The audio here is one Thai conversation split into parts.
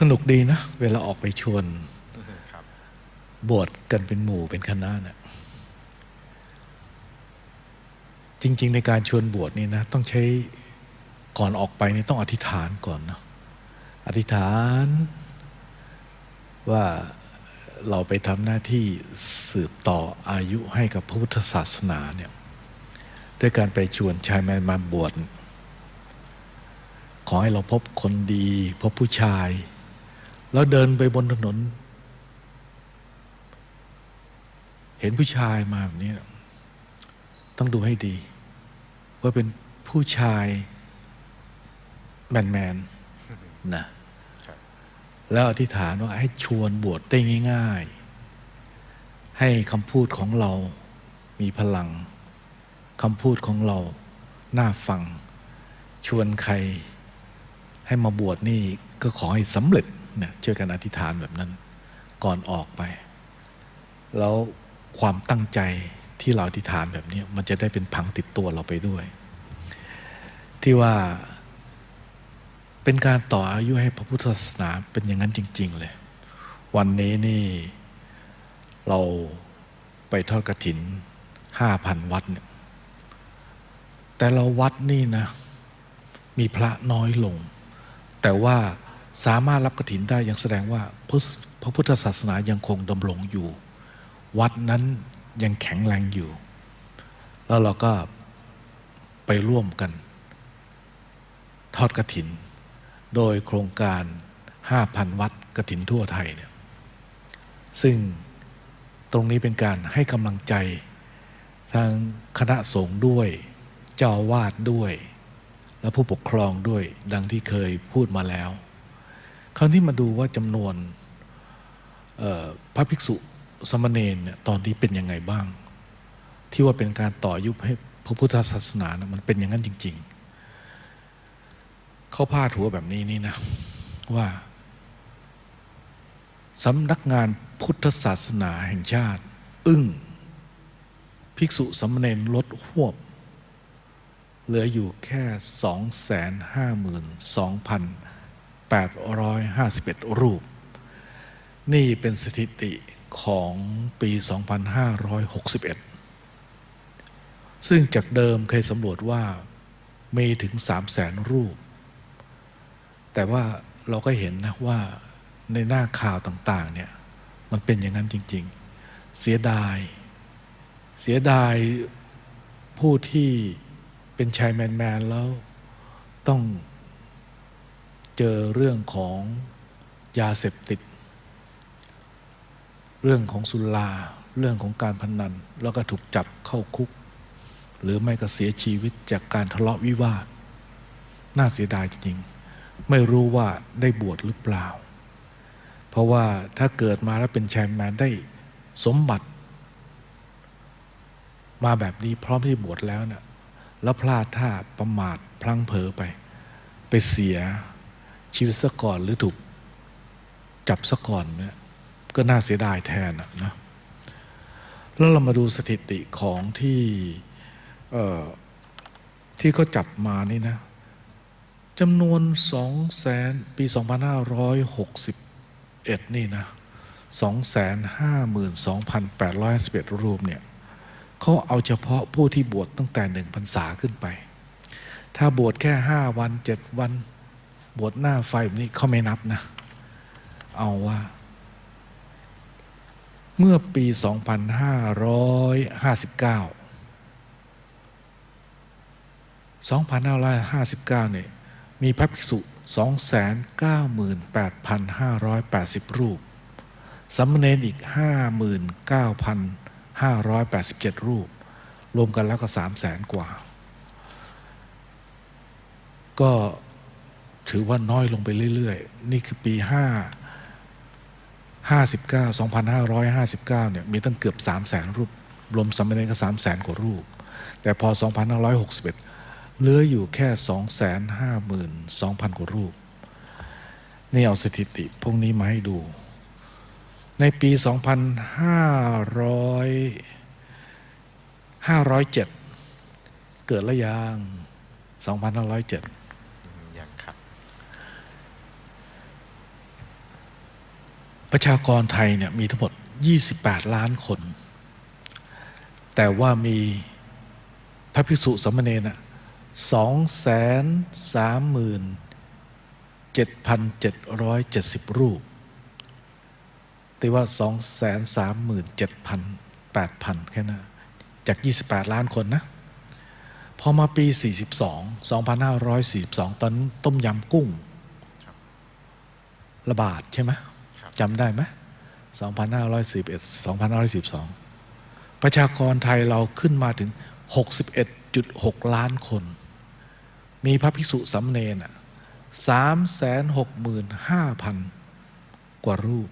สนุกดีนะ เวลาออกไปชวนครับบวชกันเป็นหมู่เป็นคณะเนี่ยจริง ๆ ในการชวนบวชนี่นะ ต้องใช้ก่อนออกไปนี่ต้องอธิษฐานก่อนนะอธิษฐานว่าเราไปทำหน้าที่สืบต่ออายุให้กับพระพุทธศาสนาเนี่ยด้วยการไปชวนชายแมนมาบวชขอให้เราพบคนดี พบผู้ชาย แล้วเดินไปบนถนน เห็นผู้ชายมาแบบนี้ต้องดูให้ดี ว่าเป็นผู้ชาย แมนแมนๆนะแล้วอธิษฐานว่าให้ชวนบวชได้ง่าย ๆ ให้คำพูดของเรามีพลังคำพูดของเราน่าฟัง ชวนใคร ให้มาบวชนี่ก็ขอให้สำเร็จ เนี่ยช่วยกันอธิษฐานแบบนั้น ก่อนออกไป แล้วความตั้งใจที่เราอธิษฐานแบบนี้มันจะได้เป็นพังติดตัวเราไปด้วย ที่ว่าเป็นการต่ออายุให้พระพุทธศาสนาเป็นอย่างนั้นจริง ๆ เลย วันนี้นี่เราไปทอดกระถินห้าพันวัดเนี่ยแต่ละวัดนี่นะ มีพระน้อยลง แต่ว่า สามารถรับกระถินได้ยังแสดงว่าพพระพุทธศาสนายังคงดำรงอยู่ วัดนั้นยังแข็งแรงอยู่ แล้วเราก็ไปร่วมกัน ทอดกระถิน โดยโครงการ 5,000 วัดกระถินทั่วไทยเนี่ยซึ่งตรงนี้เป็นการให้กำลังใจทางคณะสงฆ์ด้วย เจ้าวาดด้วย และผู้ปกครองด้วยดังที่เคยพูดมาแล้ว คราวนี้มาดูว่าจำนวนพระภิกษุสามเณรเนี่ยตอนนี้เป็นยังไงบ้าง ที่ว่าเป็นการต่อยุบให้พระพุทธศาสนานะมันเป็นอย่างนั้นจริง ๆ เขาพาดหัวแบบนี้นี่นะว่าสำนักงานพุทธศาสนาแห่งชาติ อึ้งภิกษุสามเณรลดหวบ เหลืออยู่แค่ 851 รูป นี่เป็นสถิติของปี 2561 ซึ่งจากเดิมเคยสำรวจว่ามีถึง 3 0 0แสนรูป แต่ว่าเราก็เห็นนะว่าในหน้าข่าวต่าง ๆ เนี่ย มันเป็นอย่างนั้นจริง ๆ เสียดาย เสียดายผู้ที่เป็นชายแมน ๆ แล้วต้อง เจอเรื่องของยาเสพติด เรื่องของสุราเรื่องของการพนัน แล้วก็ถูกจับเข้าคุก หรือไม่ก็เสียชีวิตจากการทะเลาะวิวาท น่าเสียดายจริงๆ ไม่รู้ว่าได้บวชหรือเปล่า เพราะว่าถ้าเกิดมาแล้วเป็นชายแมนได้สมบัติ มาแบบนี้พร้อมที่บวชแล้วเนะ่ะแล้วพลาดท่าประมาทพลั้งเผลอไป ไปเสีย ชีวิตซะก่อนหรือถูกจับซะก่อนเนี่ยก็น่าเสียดายแทนะนะแล้วเรามาดูสถิติของที่ที่เขาจับมานี่นะจำนวนสองแสนปี 2561 นี่นะ252,851รูปเนี่ยเขาเอาเฉพาะผู้ที่บวชตั้งแต่หนึ่งพรรษาขึ้นไป ถ้าบวชแค่ห้าวันเจ็ดวัน บวชหน้าไฟแบบนี้เขาไม่นับนะ เอาว่า เมื่อปี 2559 2559เนี่ยมีพระภิกษุ 298,580 รูปสามเณรอีก 59,587 รูป รวมกันแล้วก็ 3 0 0แสนกว่า ก็ ถือว่าน้อยลงไปเรื่อยๆ นี่คือปี 5 59 2559 เนี่ยมีตั้งเกือบ 3 0 0แสนรูป รวมสามเณรก็ 3 0 0แสนกว่ารูป แต่พอ 2561 เหลืออยู่แค่ 252,000 กว่ารูป นี่เอาสถิติพวกนี้มาให้ดู ในปี 2500 507 เกิดละยัง2507 อย่างครับ ประชากรไทยเนี่ยมีทั้งหมด 28 ล้านคน แต่ว่ามีพระภิกษุสามเณรน่ะสองแสนสามหมื่นเจ็ดพันเจ็ดร้อยเจ็ดสิบรูปต่ว่าสองแสนสามหมื่นเจ็ดพันแปดพันแค่นั้นจาก 28 ล้านคนนะ พอมาปี 42 2542 ตอนต้มยำกุ้ง ระบาดใช่ไหม จำได้ไหม2511 2512 ประชากรไทยเราขึ้นมาถึง 61.6 ล้านคน มีพระภิกษุสามเณรอะ365,000 กว่ารูป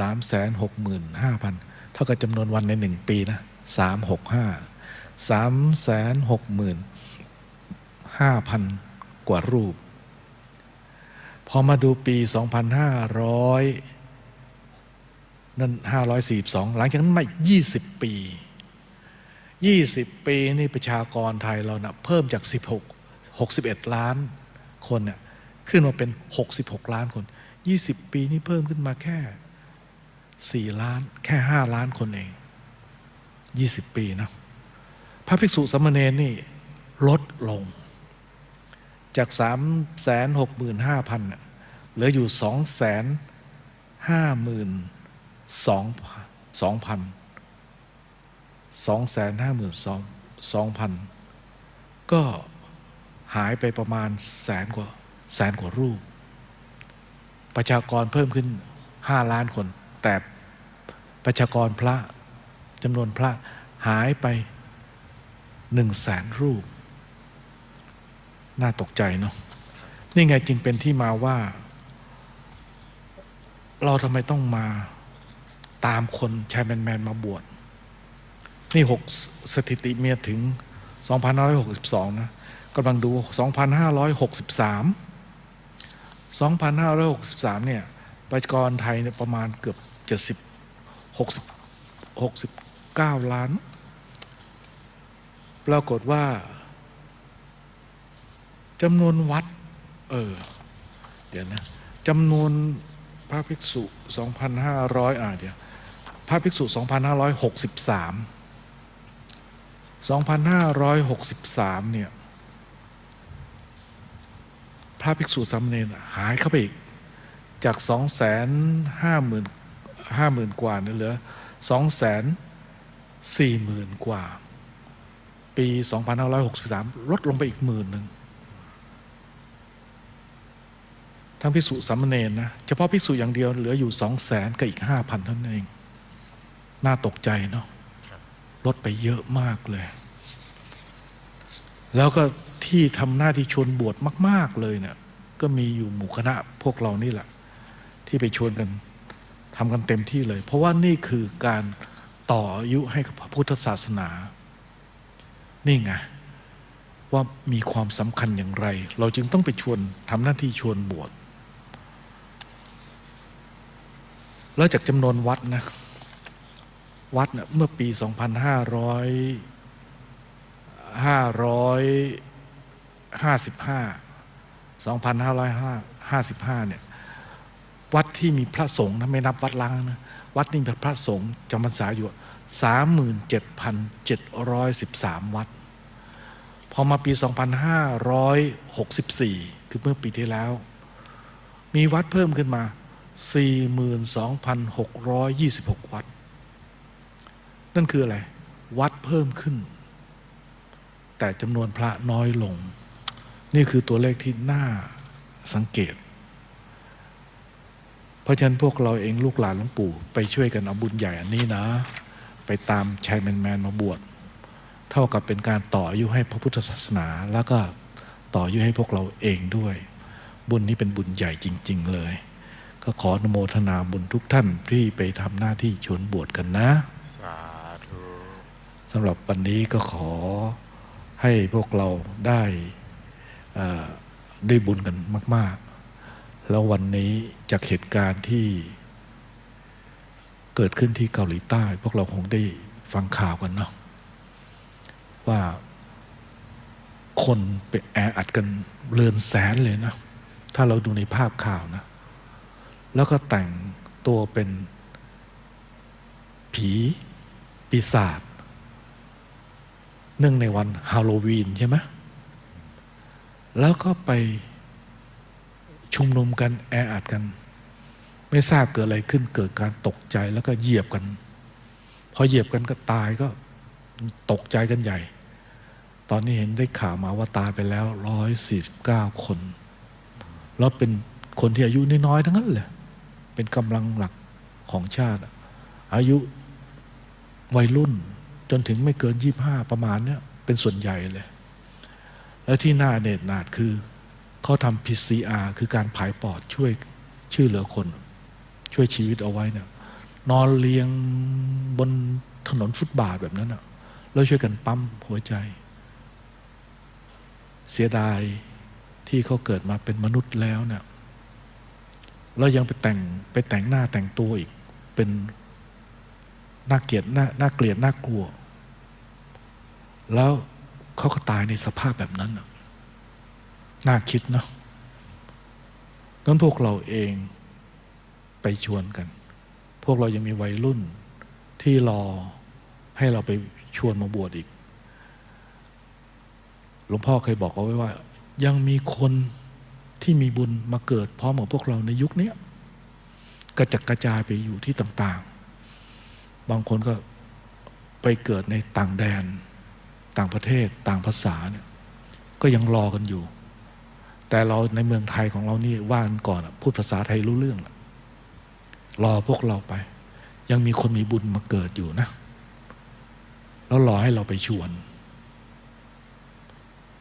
365,000 เท่ากับจำนวนวันในหนึ่งปีนะ 365 365,000 กว่ารูป พอมาดูปี 2,500 นั่น 542 หลังจากนั้นมา 20 ปี 20 ปีนี่ประชากรไทยเรานะ่ะเพิ่มจาก 16 61 ล้านคนเนี่ยขึ้นมาเป็น 66 ล้านคน 20 ปีนี่เพิ่มขึ้นมาแค่ 4 ล้าน แค่ 5 ล้านคนเอง 20 ปีนะ พระภิกษุสามเณรนี่ลดลง จากสามแสนหกหมื่นห้าพันเหลืออยู่สองแสนห้าหมื่นสองสองพันสองแสนห้าหมื่นสองสองพันก็หายไปประมาณแสนกว่าแสนกว่ารูป ประชากรเพิ่มขึ้นห้าล้านคน แต่ประชากรพระจำนวนพระหายไปหนึ่งแสนรูป น่าตกใจเนาะนี่ไงจึงเป็นที่มาว่า เราทำไมต้องมาตามคนชายแมนๆมาบวชนี่หกสถิติเมียถึง 2562 นะกำลังดู 2563 2563 เนี่ยประชากรไทยเนี่ยประมาณเกือบ 70 60 69 ล้าน ปรากฏว่า จำนวนวัด เออ เดี๋ยวนะจำนวนพระภิกษุ 2,500 อ่าเดี๋ยวพระภิกษุ 2,563 2,563 เนี่ย พระภิกษุสามเณรหายเข้าไปอีก จาก 250,000 50,000 กว่าเนี่ยเหลือ 240,000 กว่า ปี 2563 ลดลงไปอีกหมื่นหนึ่ง ทั้งพิสุสามเณรนะเฉพาะพิสุอย่างเดียวเหลืออยู่สองแสนกับอีกห้าพันเท่านั้นเอง น่าตกใจเนาะลดไปเยอะมากเลย แล้วก็ที่ทำหน้าที่ชวนบวชมาก ๆเลยเนี่ย ก็มีอยู่หมู่คณะพวกเรานี่แหละ ที่ไปชวนกันทำกันเต็มที่เลย เพราะว่านี่คือการต่ออายุให้กับพระพุทธศาสนา นี่ไงว่ามีความสำคัญอย่างไร เราจึงต้องไปชวนทำหน้าที่ชวนบวช แล้วจากจำนวนวัดนะ วัดเนะเมื่อปี2555 2555 เนี่ย วัดที่มีพระสงฆ์นะไม่นับวัดล้างนะ วัดนี่มีพระสงฆ์จำพรรษาอยู่ 37,713 วัด พอมาปี 2564 คือเมื่อปีที่แล้ว มีวัดเพิ่มขึ้นมา 42,626 วัด นั่นคืออะไร วัดเพิ่มขึ้น แต่จำนวนพระน้อยลง นี่คือตัวเลขที่น่าสังเกต เพราะฉะนั้นพวกเราเองลูกหลานหลวงปู่ ไปช่วยกันเอาบุญใหญ่อันนี้นะ ไปตามชายแมนแมนมาบวชเท่ากับเป็นการต่ออายุให้พระพุทธศาสนา แล้วก็ต่ออายุให้พวกเราเองด้วย บุญนี้เป็นบุญใหญ่จริง ๆ เลย ก็ขออนุโมทนาบุญทุกท่านที่ไปทำหน้าที่ชวนบวชกันนะสาธุสำหรับวันนี้ก็ขอให้พวกเราได้ได้บุญกันมาก ๆ แล้ววันนี้จากเหตุการณ์ที่เกิดขึ้นที่เกาหลีใต้ พวกเราคงได้ฟังข่าวกันเนาะว่าคนไปแออัดกันเรือนแสนเลยนะ ถ้าเราดูในภาพข่าวนะ แล้วก็แต่งตัวเป็นผี ปีศาจเนื่องในวันฮาโลวีนใช่ไหมแล้วก็ไปชุมนุมกันแออัดกัน ไม่ทราบเกิดอะไรขึ้นเกิดการตกใจแล้วก็เหยียบกัน พอเหยียบกันก็ตายก็ตกใจกันใหญ่ ตอนนี้เห็นได้ข่าวมาว่าตายไปแล้วร้อยสี่สิบเก้าคน แล้วเป็นคนที่อายุน้อยๆทั้งนั้นเลย เป็นกำลังหลักของชาติ อายุวัยรุ่นจนถึงไม่เกินยี่ห้าประมาณเนี้ยเป็นส่วนใหญ่เลย แล้วที่น่าเนตนาดคือเขาทำ PCR คือการผายปอดช่วยช่วยเหลือคน ช่วยชีวิตเอาไว้เนี่ยนอนเรียงบนถนนฟุตบาทแบบนั้นอะแล้วช่วยกันปั๊มหัวใจ เสียดายที่เขาเกิดมาเป็นมนุษย์แล้วเนี่ย แล้วยังไปแต่งไปแต่งหน้าแต่งตัวอีก เป็นน่าเกลียดน่าน่าเกลียดน่ากลัว แล้วเขาก็ตายในสภาพแบบนั้นน่ะน่าคิดเนาะงั้นพวกเราเองไปชวนกัน พวกเรายังมีวัยรุ่นที่รอให้เราไปชวนมาบวชอีก หลวงพ่อเคยบอกเอาไว้ว่า ยังมีคน ที่มีบุญมาเกิดพร้อมกับพวกเราในยุคนี้กระจัดกระจายไปอยู่ที่ต่างๆ บางคนก็ไปเกิดในต่างแดน ต่างประเทศต่างภาษาเนี่ยก็ยังรอกันอยู่ แต่เราในเมืองไทยของเรานี่ว่ากันก่อนพูดภาษาไทยรู้เรื่องอะรอพวกเราไป ยังมีคนมีบุญมาเกิดอยู่นะ แล้วรอให้เราไปชวน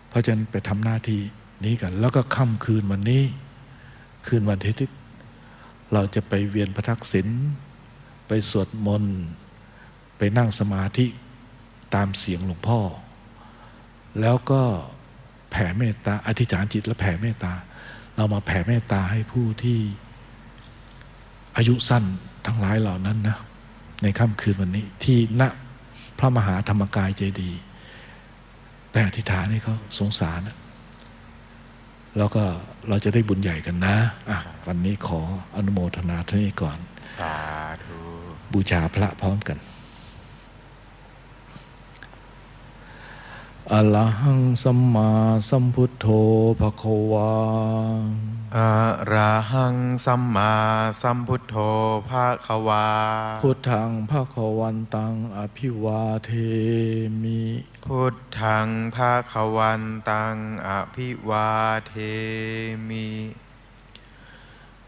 เพราะฉะนั้นไปทำหน้าที่ นี้กัน แล้วก็ค่ำคืนวันนี้ คืนวันอาทิตย์เราจะไปเวียนพระทักษิณไปสวดมนต์ ไปนั่งสมาธิตามเสียงหลวงพ่อ แล้วก็แผ่เมตตาอธิษฐานจิตและแผ่เมตตา เรามาแผ่เมตตาให้ผู้ที่อายุสั้นทั้งหลายเหล่านั้นนะ ในค่ำคืนวันนี้ที่ณพระมหาธรรมกายเจดีย์แผ่อธิษฐานให้เขาสงสารนะ แล้วก็เราจะได้บุญใหญ่กันนะอะวันนี้ขออนุโมทนาท่านี้ก่อน สาธุ บูชาพระพร้อมกัน อะระหังสัมมาสัมพุทโธภะคะวาอะระหังสัมมาสัมพุทโธภาควา พุทธังภะคะวันตังอภิวาเทมิ พุทธังภาควันตังอภิวาเทมิ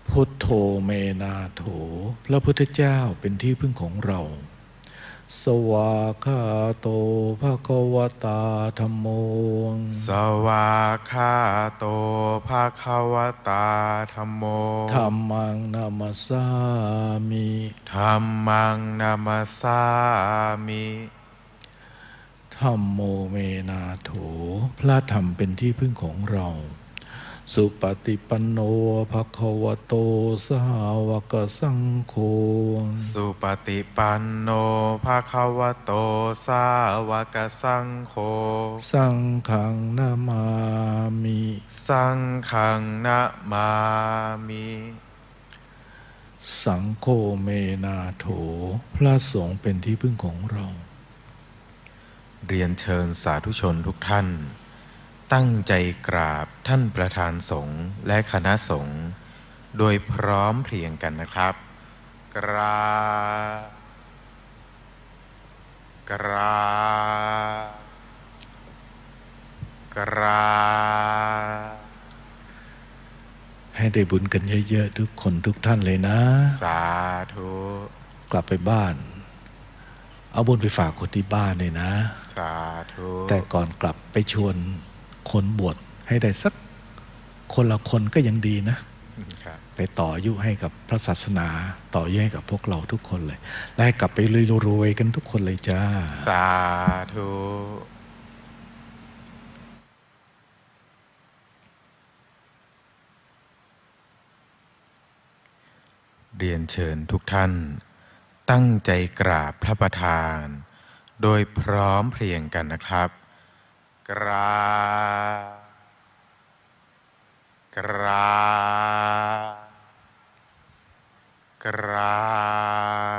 พุทโธเมนาโถ พระพุทธเจ้าเป็นที่พึ่งของเรา สวากขาโตภะคะวตาธรรมโมสวาคาโตภาควตาธรรมโมธรรมังนามาสามิธรรมังนามาสามิธรรมโมเมนาโถ พระธรรมเป็นที่พึ่งของเรา สุปฏิปันโนภะคะวะโตสาวกสังโฆ สุปฏิปันโนภาควโตสาวกสังโฆ สังฆังนามามิ สังฆังนะมามิสังโฆเมนาโถ พระสงฆ์เป็นที่พึ่งของเรา เรียนเชิญสาธุชนทุกท่าน ตั้งใจกราบท่านประธานสงฆ์และคณะสงฆ์โดยพร้อมเพรียงกันนะครับ กราบกราบกราบให้ได้บุญกันเยอะ ๆ ทุกคนทุกท่านเลยนะ สาธุ กลับไปบ้าน เอาบุญไปฝากคนที่บ้านเลยนะ สาธุ แต่ก่อนกลับไปชวน คนบวชให้ได้สักคนละคนก็ยังดีนะครับไปต่ออายุให้กับพระศาสนา ต่ออายุให้กับพวกเราทุกคนเลย และให้กลับไปรวยๆกันทุกคนเลยจ้า สาธุเรียนเชิญทุกท่าน ตั้งใจกราบพระประธาน โดยพร้อมเพรียงกันนะครับ กรา กรา กรา